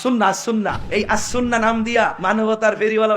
আসুন্না আসুন্না এই আসুন্না নাম দিয়া মানবতার ফেরিওয়ালা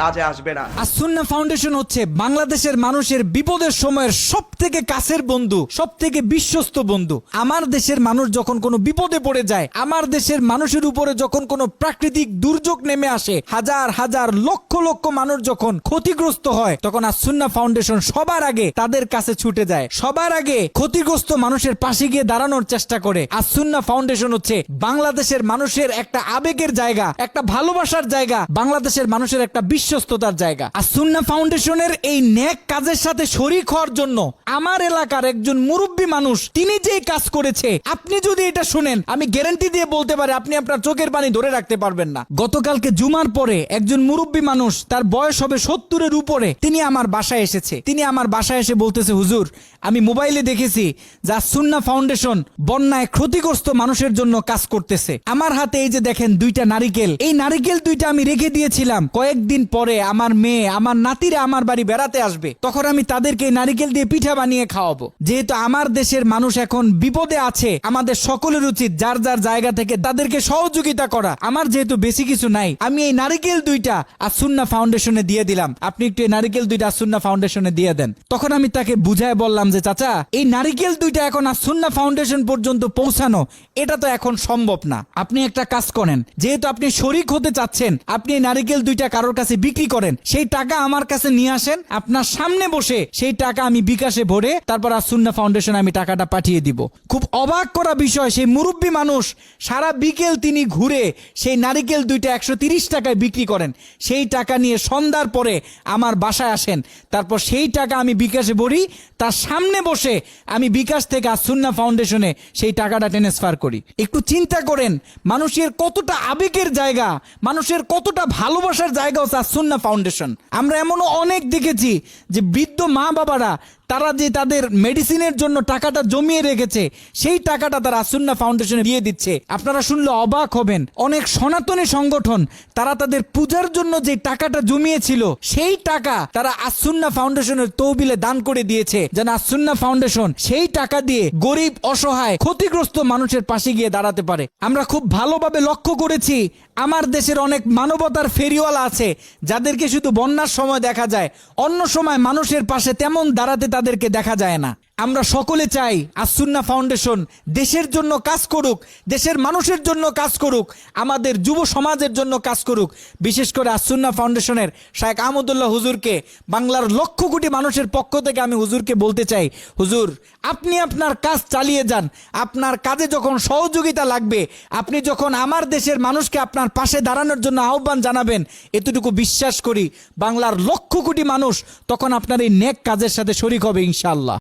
কাজে আসবে না। আসুন্না ফাউন্ডেশন হচ্ছে বাংলাদেশের মানুষের বিপদের সময়ের সব থেকে কাছের বন্ধু সব থেকে বিশ্বস্ত বন্ধু। আমার দেশের মানুষ যখন কোনো বিপদে পড়ে যায়, আমার দেশের মানুষের উপরে যখন কোনো প্রাকৃতিক দুর্যোগ নেমে আসে, হাজার হাজার, লক্ষ লক্ষ মানুষ যখন ক্ষতিগ্রস্ত হয়, তখন আসুন্না ফাউন্ডেশন সবার আগে তাদের কাছে ছুটে যায়। সবার আগে ক্ষতিগ্রস্ত মানুষের পাশে গিয়ে দাঁড়ানোর চেষ্টা করে। আসুন্না ফাউন্ডেশন হচ্ছে বাংলাদেশের মানুষের একটা আবেগের জায়গা, একটা ভালোবাসার জায়গা, বাংলাদেশের মানুষের একটা বিশ্বস্ততার জায়গা। আসুন্না ফাউন্ডেশনের এই ন্যাক কাজের সাথে শরিক হওয়ার জন্য আমার এলাকার একজন মুরব্বী মানুষ, তিনি যেই কাজ করেছে, আপনি যদি এটা শুনেন, আমি গ্যারান্টি দিয়ে বলতে পারি, আপনি আপনার চোখের পানি ধরে রাখতে পারবেন না। গতকালকে জুমার পরে একজন মুরব্বী মানুষ, তার বয়স হবে সত্তরের উপরে, তিনি আমার বাসায় এসেছে। তিনি আমার বাসায় এসে বলতেছে, হুজুর, আমি মোবাইলে দেখেছি যা সুন্না ফাউন্ডেশন বন্যায় ক্ষতিগ্রস্ত মানুষের জন্য কাজ করতেছে। আমার হাতে এই যে দেখেন দুইটা নারিকেল, এই নারিকেল দুইটা আমি রেখে দিয়েছিলাম। কয়েকদিন পরে আমার মেয়ে, আমার নাতিরা আমার বাড়ি বেড়াতে আসবে। তখন আমি তাদেরকে নারিকেল দিয়ে পিঠা বানিয়ে খাওয়াবো। যেহেতু আমার দেশের মানুষ এখন বিপদে আছে, আমাদের সকলের উচিত যার যার জায়গা থেকে তাদেরকে সহযোগিতা করা। আমার যেহেতু বেশি কিছু নাই, আমি এই নারিকেল দুইটা আসুন্না ফাউন্ডেশনে দিয়ে দিলাম। আপনি একটু এই নারিকেল দুইটা আসুন্না ফাউন্ডেশনে দিয়ে দেন। তখন আমি তাকে বুঝায় বললাম যে, চাচা, এই নারিকেল দুইটা এখন আসুন্না ফাউন্ডেশন পর্যন্ত পৌঁছানো, এটা তো এখন সম্ভব না। আপনি একটা কাজ করেন। যেহেতু আপনি শরিক হতে চাচ্ছেন, আপনি নারিকেল দুইটা কারোর কাছে বিক্রি করেন, সেই টাকা আমার কাছে নিয়ে আসেন, আপনার সামনে বসে সেই টাকা আমি বিকাশে ভরে তারপর আসুন্না ফাউন্ডেশন আমি টাকাটা পাঠিয়ে দিব। খুব অবাক করা বিষয়, সেই মুরব্বী মানুষ সারা বিকেল তিনি ঘুরে সেই নারিকেল দুইটা একশো তিরিশ টাকায় বিক্রি করেন। সেই টাকা নিয়ে সন্ধ্যার পরে আমার বাসায় আসেন। তারপর সেই টাকা আমি বিকাশে ভরি, তার সামনে বসে আমি বিকাশ থেকে আসুন্না ফাউন্ডেশনে সেই টাকাটা ট্রান্সফার করি। একটু চিন্তা করেন, মানুষের কতটা আবেগের জায়গা, মানুষের কতটা ভালোবাসার জায়গা হচ্ছে সুন্না ফাউন্ডেশন। আমরা এমনও অনেক দেখেছি যে বৃদ্ধ মা বাবারা তারা যে তাদের মেডিসিনের জন্য টাকাটা জমিয়ে রেখেছে, সেই টাকাটা তারা আসুন্না ফাউন্ডেশনে দিয়ে দিচ্ছে। আপনারা শুনলে অবাক হবেন। অনেক সনাতনী সংগঠন, তারা তাদের পূজার জন্য যে টাকাটা জমিয়েছিল, সেই টাকা তারা আসুন্না ফাউন্ডেশনের তহবিলে দান করে দিয়েছে। যেন আসুন্না ফাউন্ডেশন সেই টাকা দিয়ে গরিব, অসহায়, ক্ষতিগ্রস্ত মানুষের পাশে গিয়ে দাঁড়াতে পারে। আমরা খুব ভালোভাবে লক্ষ্য করেছি, আমার দেশের অনেক মানবতার ফেরিওয়ালা আছে, যাদেরকে শুধু বন্যার সময় দেখা যায়, অন্য সময় মানুষের পাশে তেমন দাঁড়াতে তাদেরকে দেখা যায় না। আমরা সকলে চাই আসুন্না ফাউন্ডেশন দেশের জন্য কাজ করুক, দেশের মানুষের জন্য কাজ করুক, আমাদের যুব সমাজের জন্য কাজ করুক। বিশেষ করে আসুন্না ফাউন্ডেশনের শায়েক আহমদুল্লাহ হুজুরকে, বাংলার লক্ষ কোটি মানুষের পক্ষ থেকে আমি হুজুরকে বলতে চাই, হুজুর, আপনি আপনার কাজ চালিয়ে যান। আপনার কাজে যখন সহযোগিতা লাগবে, আপনি যখন আমার দেশের মানুষকে আপনার পাশে দাঁড়ানোর জন্য আহ্বান জানাবেন, এতটুকু বিশ্বাস করি, বাংলার লক্ষ কোটি মানুষ তখন আপনার এই নেক কাজের সাথে শরিক হবে ইনশাআল্লাহ।